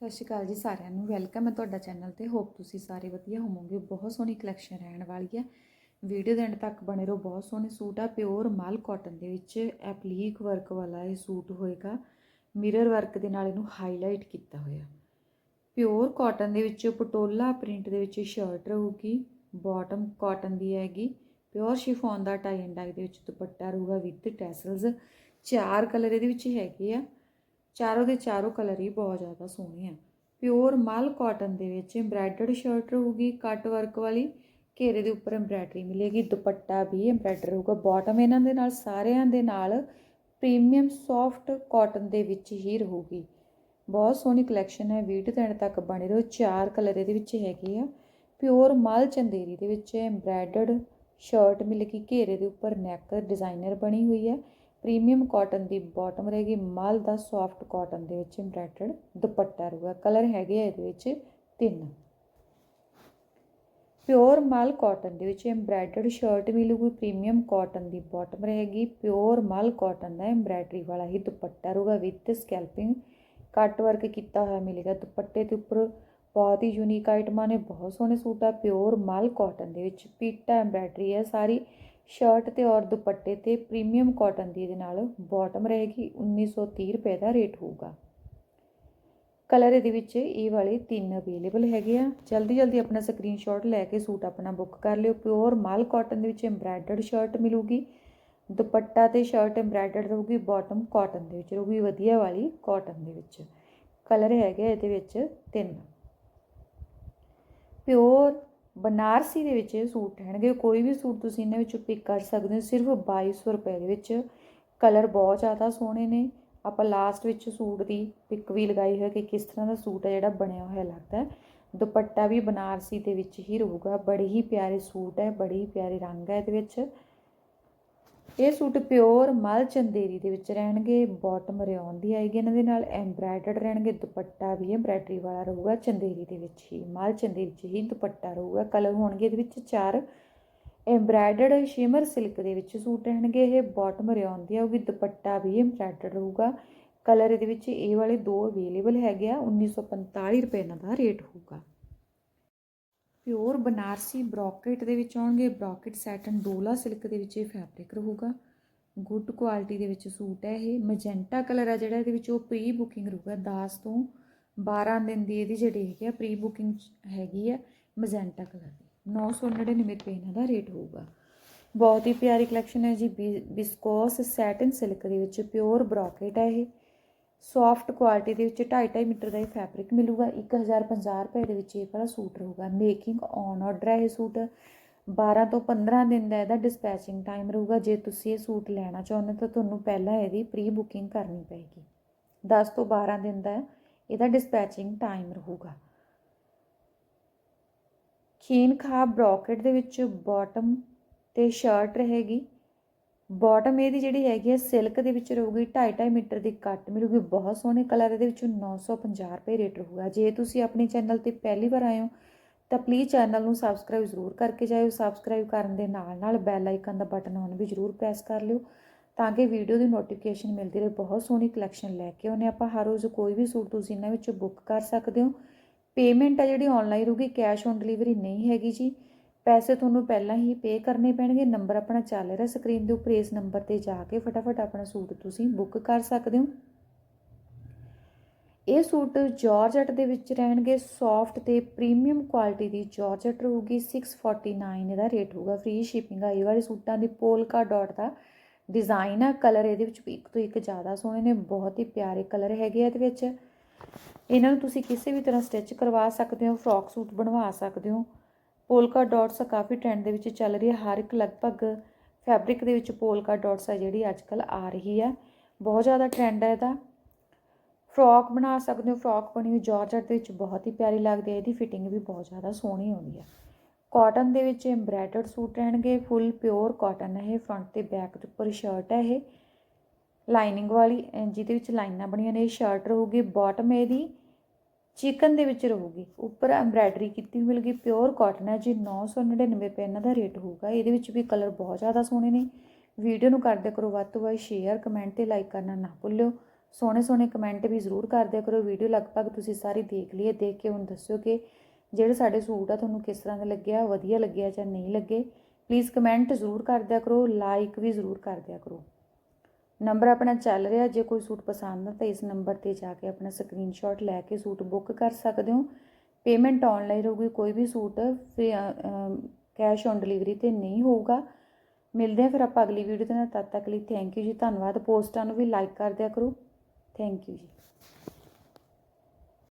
ਸਤਿ ਸ਼੍ਰੀ ਅਕਾਲ ਜੀ ਸਾਰਿਆਂ ਨੂੰ। ਵੈਲਕਮ ਹੈ ਤੁਹਾਡਾ ਚੈਨਲ ਤੇ। ਹੋਪ ਤੁਸੀਂ ਸਾਰੇ ਵਧੀਆ ਹੋਵੋਗੇ। ਬਹੁਤ ਸੋਹਣੀ ਕਲੈਕਸ਼ਨ ਰਹਿਣ ਵਾਲੀ ਹੈ। ਵੀਡੀਓ ਦੇ ਐਂਡ ਤੱਕ ਬਣੇ ਰਹੋ। ਬਹੁਤ ਸੋਹਣੇ ਸੂਟ ਆ। ਪਿਓਰ ਮਾਲ ਕਾਟਨ ਦੇ ਵਿੱਚ ਐਪਲੀਕ ਵਰਕ ਵਾਲਾ ਇਹ ਸੂਟ ਹੋਏਗਾ। ਮਿਰਰ ਵਰਕ ਦੇ ਨਾਲ ਇਹਨੂੰ ਹਾਈਲਾਈਟ ਕੀਤਾ ਹੋਇਆ। ਪਿਓਰ ਕਾਟਨ ਦੇ ਵਿੱਚ ਪਟੋਲਾ ਪ੍ਰਿੰਟ ਦੇ ਵਿੱਚ ਸ਼ਰਟ ਰਹੂਗੀ। ਬਾਟਮ ਕਾਟਨ ਦੀ ਹੈਗੀ। ਪਿਓਰ ਸ਼ਿਫੋਨ ਦਾ ਟਾਈ ਐਂਡ ਡਾਈ ਦੇ ਵਿੱਚ ਦੁਪੱਟਾ ਰਹੂਗਾ ਵਿਦ ਟੈਸਲਸ ਚਾਰ ਕਲਰ ਇਹਦੇ ਵਿੱਚ ਹੈਗੇ ਆ। ਚਾਰੋਂ ਦੇ ਚਾਰੋਂ ਕਲਰ ਹੀ ਬਹੁਤ ਜ਼ਿਆਦਾ ਸੋਹਣੇ ਆ। ਪਿਓਰ ਮਲ ਕਾਟਨ ਦੇ ਵਿੱਚ ਐਮਬ੍ਰਾਇਡਰਡ ਸ਼ਰਟ ਰਹੂਗੀ, ਕੱਟ ਵਰਕ ਵਾਲੀ, ਘੇਰੇ ਦੇ ਉੱਪਰ ਐਮਬ੍ਰਾਇਡਰੀ ਮਿਲੇਗੀ, ਦੁਪੱਟਾ ਵੀ ਐਮਬ੍ਰਾਇਡਰ ਹੋਊਗਾ ਬਾਟਮ ਇਹਨਾਂ ਦੇ ਨਾਲ, ਸਾਰਿਆਂ ਦੇ ਨਾਲ ਪ੍ਰੀਮੀਅਮ ਸੌਫਟ ਕਾਟਨ ਦੇ ਵਿੱਚ ਹੀ ਰਹੂਗੀ। ਬਹੁਤ ਸੋਹਣੀ ਕਲੈਕਸ਼ਨ ਹੈ ਵੀਡੀਓ ਦੇ ਐਂਡ ਤੱਕ ਬਣੇ ਰਹੋ, ਚਾਰ ਕਲਰ ਇਹਦੇ ਵਿੱਚ ਹੈਗੇ ਆ। ਪਿਓਰ ਮਲ ਚੰਦੇਰੀ ਦੇ ਵਿੱਚ ਐਮਬ੍ਰਾਇਡਰਡ ਸ਼ਰਟ ਮਿਲੇਗੀ, ਘੇਰੇ ਦੇ ਉੱਪਰ ਨੈਕ ਡਿਜ਼ਾਈਨਰ ਬਣੀ ਹੋਈ ਹੈ। ਪ੍ਰੀਮੀਅਮ ਕਾਟਨ ਦੀ ਬਾਟਮ ਰਹੇਗੀ, ਮਲ ਦਾ ਸੌਫਟ ਕਾਟਨ ਦੇ ਵਿੱਚ ਐਮਬ੍ਰਾਇਡਰਡ ਦੁਪੱਟਾ ਰਹੂਗਾ। ਕਲਰ ਹੈਗੇ ਆ ਇਹਦੇ ਵਿੱਚ ਤਿੰਨ। ਪਿਓਰ ਮਲ ਕਾਟਨ ਦੇ ਵਿੱਚ ਐਮਬ੍ਰਾਇਡਰਡ ਸ਼ਰਟ ਮਿਲੂਗੀ ਪ੍ਰੀਮੀਅਮ ਕਾਟਨ ਦੀ ਬਾਟਮ ਰਹੇਗੀ ਪਿਓਰ ਮਲ ਕਾਟਨ ਦਾ ਐਮਬ੍ਰਾਇਡਰੀ ਵਾਲਾ ਹੀ ਦੁਪੱਟਾ ਰਹੂਗਾ ਵਿਦ ਸਕੈਲਪਿੰਗ ਕੱਟ ਵਰਕ ਕੀਤਾ ਹੋਇਆ ਮਿਲੇਗਾ ਦੁਪੱਟੇ ਦੇ ਉੱਪਰ। ਬਹੁਤ ਹੀ ਯੂਨੀਕ ਆਈਟਮਾਂ ਨੇ ਬਹੁਤ ਸੋਹਣੇ ਸੂਟ ਆ। ਪਿਓਰ ਮਲ ਕਾਟਨ ਦੇ ਵਿੱਚ ਪੀਟਾ ਐਮਬ੍ਰਾਇਡਰੀ ਹੈ ਸਾਰੀ ਸ਼ਰਟ ਤੇ ਔਰ ਦੁਪੱਟੇ ਤੇ ਪ੍ਰੀਮੀਅਮ ਕਾਟਨ ਦੀ ਇਹਦੇ ਨਾਲ ਬਾਟਮ ਰਹੇਗੀ 1930 ਰੁਪਏ ਦਾ ਰੇਟ ਹੋਊਗਾ। ਕਲਰ ਇਹਦੇ ਵਿੱਚ ਇਹ ਵਾਲੇ ਤਿੰਨ ਅਵੇਲੇਬਲ ਹੈਗੇ ਆ। ਜਲਦੀ ਜਲਦੀ ਆਪਣਾ ਸਕਰੀਨਸ਼ਾਟ ਲੈ ਕੇ ਸੂਟ ਆਪਣਾ ਬੁੱਕ ਕਰ ਲਿਓ। ਪਿਓਰ ਮਾਲ ਕਾਟਨ ਦੇ ਵਿੱਚ ਐਮਬ੍ਰਾਇਡਰਡ ਸ਼ਰਟ ਮਿਲੂਗੀ। ਦੁਪੱਟਾ ਤੇ ਸ਼ਰਟ ਐਮਬ੍ਰਾਇਡਰਡ ਰਹੂਗੀ ਬਾਟਮ ਕਾਟਨ ਦੇ ਵਿੱਚ ਰਹੂਗੀ, ਵਧੀਆ ਵਾਲੀ ਕਾਟਨ ਦੇ ਵਿੱਚ। ਕਲਰ ਹੈਗੇ ਇਹਦੇ ਵਿੱਚ ਤਿੰਨ। ਪਿਓਰ ਬਨਾਰਸੀ ਦੇ ਵਿੱਚ ਇਹ ਸੂਟ ਰਹਿਣਗੇ ਕੋਈ ਵੀ ਸੂਟ ਤੁਸੀਂ ਇਹਨਾਂ ਵਿੱਚੋਂ ਪਿਕ ਕਰ ਸਕਦੇ ਹੋ। ਸਿਰਫ 2200 ਰੁਪਏ ਦੇ ਵਿੱਚ ਕਲਰ ਬਹੁਤ ਜ਼ਿਆਦਾ ਸੋਹਣੇ ਨੇ। ਆਪਾਂ ਲਾਸਟ ਵਿੱਚ ਸੂਟ ਦੀ ਪਿਕ ਵੀ ਲਗਾਈ ਹੋਈ ਕਿ ਕਿਸ ਤਰ੍ਹਾਂ ਦਾ ਸੂਟ ਹੈ ਜਿਹੜਾ ਬਣਿਆ ਹੋਇਆ ਲੱਗਦਾ ਦੁਪੱਟਾ ਵੀ ਬਨਾਰਸੀ ਦੇ ਵਿੱਚ ਹੀ ਰਹੂਗਾ। ਬੜੇ ਹੀ ਪਿਆਰੇ ਸੂਟ ਹੈ, ਬੜੇ ਹੀ ਪਿਆਰੇ ਰੰਗ ਹੈ ਇਹਦੇ ਵਿੱਚ। ਇਹ ਸੂਟ ਪਿਓਰ ਮਲ ਚੰਦੇਰੀ ਦੇ ਵਿੱਚ ਰਹਿਣਗੇ ਬਾਟਮ ਰਿਓਨ ਦੀ ਆਏਗੀ ਇਹਨਾਂ ਦੇ ਨਾਲ ਐਮਬ੍ਰਾਇਡਰਡ ਰਹਿਣਗੇ, ਦੁਪੱਟਾ ਵੀ ਐਮਬ੍ਰਾਇਡਰੀ ਵਾਲਾ ਰਹੂਗਾ, ਚੰਦੇਰੀ ਦੇ ਵਿੱਚ ਹੀ, ਮਲ ਚੰਦੇਰੀ 'ਚ ਹੀ ਦੁਪੱਟਾ ਰਹੂਗਾ ਕਲਰ ਹੋਣਗੇ ਇਹਦੇ ਵਿੱਚ ਚਾਰ ਐਮਬ੍ਰਾਇਡਰਡ ਸ਼ਿਮਰ ਸਿਲਕ ਦੇ ਵਿੱਚ ਸੂਟ ਰਹਿਣਗੇ, ਇਹ ਬਾਟਮ ਰਿਓਨ ਦੀ ਆਊਗੀ, ਦੁਪੱਟਾ ਵੀ ਐਮਬ੍ਰਾਇਡਰਡ ਰਹੂਗਾ ਕਲਰ ਇਹਦੇ ਵਿੱਚ ਇਹ ਵਾਲੇ ਦੋ ਅਵੇਲੇਬਲ ਹੈਗੇ ਆ 1945 ਰੁਪਏ ਇਹਨਾਂ ਦਾ ਰੇਟ ਹੋਊਗਾ। ਪਿਓਰ ਬਨਾਰਸੀ ਬ੍ਰੋਕੇਟ ਦੇ ਵਿੱਚ ਆਉਣਗੇ। ਬ੍ਰੋਕੇਟ ਸੈਟਨ ਡੋਲਾ ਸਿਲਕ ਦੇ ਵਿੱਚ ਇਹ ਫੈਬਰਿਕ ਰਹੂਗਾ। ਗੁੱਡ ਕੁਆਲਿਟੀ ਦੇ ਵਿੱਚ ਸੂਟ ਹੈ ਇਹ। ਮੈਜੈਂਟਾ ਕਲਰ ਆ ਜਿਹੜਾ ਇਹਦੇ ਵਿੱਚ ਉਹ ਪ੍ਰੀ ਬੁਕਿੰਗ ਰਹੂਗਾ 10 ਤੋਂ 12 ਦਿਨ ਦੀ ਇਹਦੀ ਜਿਹੜੀ ਹੈਗੀ ਆ ਪ੍ਰੀ ਬੁਕਿੰਗ ਹੈਗੀ ਆ ਮੈਜੈਂਟਾ ਕਲਰ ਦੀ। 999 ਰੁਪਏ ਇਹਨਾਂ ਦਾ ਰੇਟ ਹੋਊਗਾ। ਬਹੁਤ ਹੀ ਪਿਆਰੀ ਕਲੈਕਸ਼ਨ ਹੈ ਜੀ। ਬਿਸਕੋਸ ਸੈਟਨ ਸਿਲਕ ਦੇ ਵਿੱਚ ਪਿਓਰ ਬ੍ਰੋਕੇਟ ਹੈ ਇਹ। ਸੌਫਟ ਕੁਆਲਿਟੀ ਦੇ ਵਿੱਚ 2.5 ਮੀਟਰ ਦਾ ਇਹ ਫੈਬਰਿਕ ਮਿਲੂਗਾ। 1050 ਰੁਪਏ ਦੇ ਵਿੱਚ ਇਹ ਵਾਲਾ ਸੂਟ ਰਹੂਗਾ। ਮੇਕਿੰਗ ਔਨ ਆਰਡਰ ਹੈ ਇਹ ਸੂਟ। 12 ਤੋਂ 15 ਦਿਨ ਦਾ ਇਹਦਾ ਡਿਸਪੈਚਿੰਗ ਟਾਈਮ ਰਹੂਗਾ। ਜੇ ਤੁਸੀਂ ਇਹ ਸੂਟ ਲੈਣਾ ਚਾਹੁੰਦੇ ਤਾਂ ਤੁਹਾਨੂੰ ਪਹਿਲਾਂ ਇਹਦੀ ਪ੍ਰੀ ਬੁਕਿੰਗ ਕਰਨੀ ਪਏਗੀ। 10 ਤੋਂ 12 ਦਿਨ ਦਾ ਇਹਦਾ ਡਿਸਪੈਚਿੰਗ ਟਾਈਮ ਰਹੂਗਾ। ਖੀਨ ਖਾ ਬ੍ਰੋਕਟ ਦੇ ਵਿੱਚ ਬਾਟਮ ਤੇ ਸ਼ਰਟ ਰਹੇਗੀ। ਬਾਟਮ ਇਹਦੀ ਜਿਹੜੀ ਹੈਗੀ ਹੈ ਸਿਲਕ ਦੇ ਵਿੱਚ ਰਹੂਗੀ 2.5 ਮੀਟਰ ਦੀ ਕੱਟ ਮਿਲੂਗੀ, ਬਹੁਤ ਸੋਹਣੇ ਕਲਰ ਇਹਦੇ ਵਿੱਚ 950 ਰੁਪਏ ਰੇਟ ਰਹੂਗਾ। ਜੇ ਤੁਸੀਂ ਆਪਣੇ ਚੈਨਲ ਤੇ ਪਹਿਲੀ ਵਾਰ ਆਏ ਹੋ, ਤਾਂ ਪਲੀਜ਼ ਚੈਨਲ ਨੂੰ ਸਬਸਕ੍ਰਾਈਬ ਜ਼ਰੂਰ ਕਰਕੇ ਜਾਇਓ। ਸਬਸਕ੍ਰਾਈਬ ਕਰਨ ਦੇ ਨਾਲ ਨਾਲ ਬੈਲ ਆਈਕਨ ਦਾ ਬਟਨ ਆਨ ਵੀ ਜ਼ਰੂਰ ਪ੍ਰੈਸ ਕਰ ਲਿਓ, ਤਾਂ ਕਿ ਵੀਡੀਓ ਦੀ ਨੋਟੀਫਿਕੇਸ਼ਨ ਮਿਲਦੀ ਰਹੇ ਬਹੁਤ ਸੋਹਣੀ ਕਲੈਕਸ਼ਨ ਲੈ ਕੇ ਆਉਨੇ ਆਪਾਂ। ਹਰ ਰੋਜ਼ ਕੋਈ ਵੀ ਸੂਟ ਤੁਸੀਂ ਇਹਨਾਂ ਵਿੱਚੋਂ ਬੁੱਕ ਕਰ ਸਕਦੇ ਹੋ। ਪੇਮੈਂਟ ਆ ਜਿਹੜੀ ਆਨਲਾਈਨ ਰਹੂਗੀ ਕੈਸ਼ ਔਨ ਡਿਲੀਵਰੀ ਨਹੀਂ ਹੈਗੀ ਜੀ। ਪੈਸੇ ਤੁਹਾਨੂੰ ਪਹਿਲਾਂ ਹੀ ਪੇ ਕਰਨੇ ਪੈਣਗੇ ਨੰਬਰ ਆਪਣਾ ਚੱਲ ਰਿਹਾ ਸਕਰੀਨ ਦੇ ਉੱਪਰ, ਇਸ ਨੰਬਰ ਤੇ ਜਾ ਕੇ ਫਟਾਫਟ ਆਪਣਾ ਸੂਟ ਤੁਸੀਂ ਬੁੱਕ ਕਰ ਸਕਦੇ ਹੋ। ਇਹ ਸੂਟ ਜਾਰਜਟ ਦੇ ਵਿੱਚ ਰਹਿਣਗੇ ਸੌਫਟ ਤੇ ਪ੍ਰੀਮੀਅਮ ਕੁਆਲਿਟੀ ਦੀ ਜਾਰਜਟ ਰਹੂਗੀ 649 ਇਹਦਾ ਰੇਟ ਹੋਊਗਾ ਫ੍ਰੀ ਸ਼ਿਪਿੰਗ ਆ, ਇਹ ਵਾਲੇ ਸੂਟਾਂ ਦੀ ਪੋਲਕਾ ਡਾਟ ਦਾ ਡਿਜ਼ਾਈਨ ਆ ਕਲਰ ਇਹਦੇ ਵਿੱਚ ਇੱਕ ਤੋਂ ਇੱਕ ਜ਼ਿਆਦਾ ਸੋਹਣੇ ਨੇ, ਬਹੁਤ ਹੀ ਪਿਆਰੇ ਕਲਰ ਹੈਗੇ ਆ ਇਹਦੇ ਵਿੱਚ। ਇਹਨਾਂ ਨੂੰ ਤੁਸੀਂ ਕਿਸੇ ਵੀ ਤਰ੍ਹਾਂ ਸਟਿਚ ਕਰਵਾ ਸਕਦੇ ਹੋ ਫਰੋਕ ਸੂਟ ਬਣਵਾ ਸਕਦੇ ਹੋ। ਪੋਲਕਾ ਡਾਟਸ ਕਾਫੀ ਟ੍ਰੈਂਡ ਦੇ ਵਿੱਚ ਚੱਲ ਰਹੀ ਹੈ। ਹਰ ਇੱਕ ਲਗਭਗ ਫੈਬਰਿਕ ਦੇ ਵਿੱਚ ਪੋਲਕਾ ਡਾਟਸ ਹੈ ਜਿਹੜੀ ਅੱਜ ਕੱਲ ਆ ਰਹੀ ਹੈ। ਬਹੁਤ ਜ਼ਿਆਦਾ ਟ੍ਰੈਂਡ ਹੈ ਇਹਦਾ। ਫਰੋਕ ਬਣਾ ਸਕਦੇ ਹੋ। ਫਰੋਕ ਬਣੀ ਹੋਈ ਜਾਰਜਟ ਦੇ ਵਿੱਚ ਬਹੁਤ ਹੀ ਪਿਆਰੀ ਲੱਗਦੀ ਹੈ। ਇਹਦੀ ਫਿਟਿੰਗ ਵੀ ਬਹੁਤ ਜ਼ਿਆਦਾ ਸੋਹਣੀ ਆਉਂਦੀ ਹੈ। ਕਾਟਨ ਦੇ ਵਿੱਚ ਐਮਬ੍ਰਾਇਡਰਡ ਸੂਟ ਰਹਿਣਗੇ। ਫੁੱਲ ਪਿਓਰ ਕਾਟਨ ਹੈ ਇਹ। ਫਰੰਟ ਤੇ ਬੈਕ ਦੇ ਉੱਪਰ ਸ਼ਰਟ ਹੈ ਇਹ। ਲਾਈਨਿੰਗ ਵਾਲੀ ਜਿਹਦੇ ਵਿੱਚ ਲਾਈਨਾਂ ਬਣੀਆਂ ਨੇ, ਇਹ ਸ਼ਰਟ ਰਹੂਗੀ। ਬਾਟਮ ਇਹਦੀ ਚਿਕਨ ਦੇ ਵਿੱਚ ਰਹੂਗੀ। ਉੱਪਰ ਐਮਬ੍ਰਾਇਡਰੀ ਕੀਤੀ ਮਿਲਗੀ ਪਿਓਰ ਕਾਟਨ ਹੈ ਜੀ 999 ਰੁਪਏ ਇਹਨਾਂ ਦਾ ਰੇਟ ਹੋਊਗਾ। ਇਹਦੇ ਵਿੱਚ ਵੀ ਕਲਰ ਬਹੁਤ ਜ਼ਿਆਦਾ ਸੋਹਣੇ ਨੇ। ਵੀਡੀਓ ਨੂੰ ਕਰਦੇ ਕਰੋ ਵੱਧ ਤੋਂ ਵੱਧ ਸ਼ੇਅਰ ਕਮੈਂਟ ਤੇ ਲਾਈਕ ਕਰਨਾ ਨਾ ਭੁੱਲਿਓ। ਸੋਹਣੇ ਸੋਹਣੇ ਕਮੈਂਟ ਵੀ ਜ਼ਰੂਰ ਕਰ ਕਰੋ। ਵੀਡੀਓ ਲਗਭਗ ਤੁਸੀਂ ਸਾਰੀ ਦੇਖ ਲਈ ਹੈ, ਦੇਖ ਕੇ ਹੁਣ ਦੱਸਿਓ ਕਿ ਜਿਹੜੇ ਸਾਡੇ ਸੂਟ ਆ, ਤੁਹਾਨੂੰ ਕਿਸ ਤਰ੍ਹਾਂ ਦਾ ਲੱਗਿਆ, ਵਧੀਆ ਲੱਗਿਆ ਜਾਂ ਨਹੀਂ ਲੱਗੇ ਪਲੀਜ਼ ਕਮੈਂਟ ਜ਼ਰੂਰ ਕਰਦਿਆ ਕਰੋ ਲਾਈਕ ਵੀ ਜ਼ਰੂਰ ਕਰਦਿਆ ਕਰੋ। ਨੰਬਰ ਆਪਣਾ ਚੱਲ ਰਿਹਾ, ਜੇ ਕੋਈ ਸੂਟ ਪਸੰਦ ਆ ਤਾਂ ਇਸ ਨੰਬਰ ਤੇ ਜਾ ਕੇ ਆਪਣਾ ਸਕਰੀਨਸ਼ਾਟ ਲੈ ਕੇ ਸੂਟ ਬੁੱਕ ਕਰ ਸਕਦੇ ਹੋ। ਪੇਮੈਂਟ ਆਨਲਾਈਨ ਹੋਊਗੀ ਕੋਈ ਵੀ ਸੂਟ ਕੈਸ਼ ਔਨ ਡਿਲੀਵਰੀ ਤੇ ਨਹੀਂ ਹੋਊਗਾ। ਮਿਲਦੇ ਆ ਫਿਰ ਆਪਾਂ ਅਗਲੀ ਵੀਡੀਓ ਦੇ ਨਾਲ, ਤਦ ਤੱਕ ਲਈ ਥੈਂਕ ਯੂ ਜੀ, ਧੰਨਵਾਦ। ਪੋਸਟਾਂ ਨੂੰ ਵੀ ਲਾਈਕ ਕਰ ਦਿਆ ਕਰੋ। ਥੈਂਕ ਯੂ ਜੀ।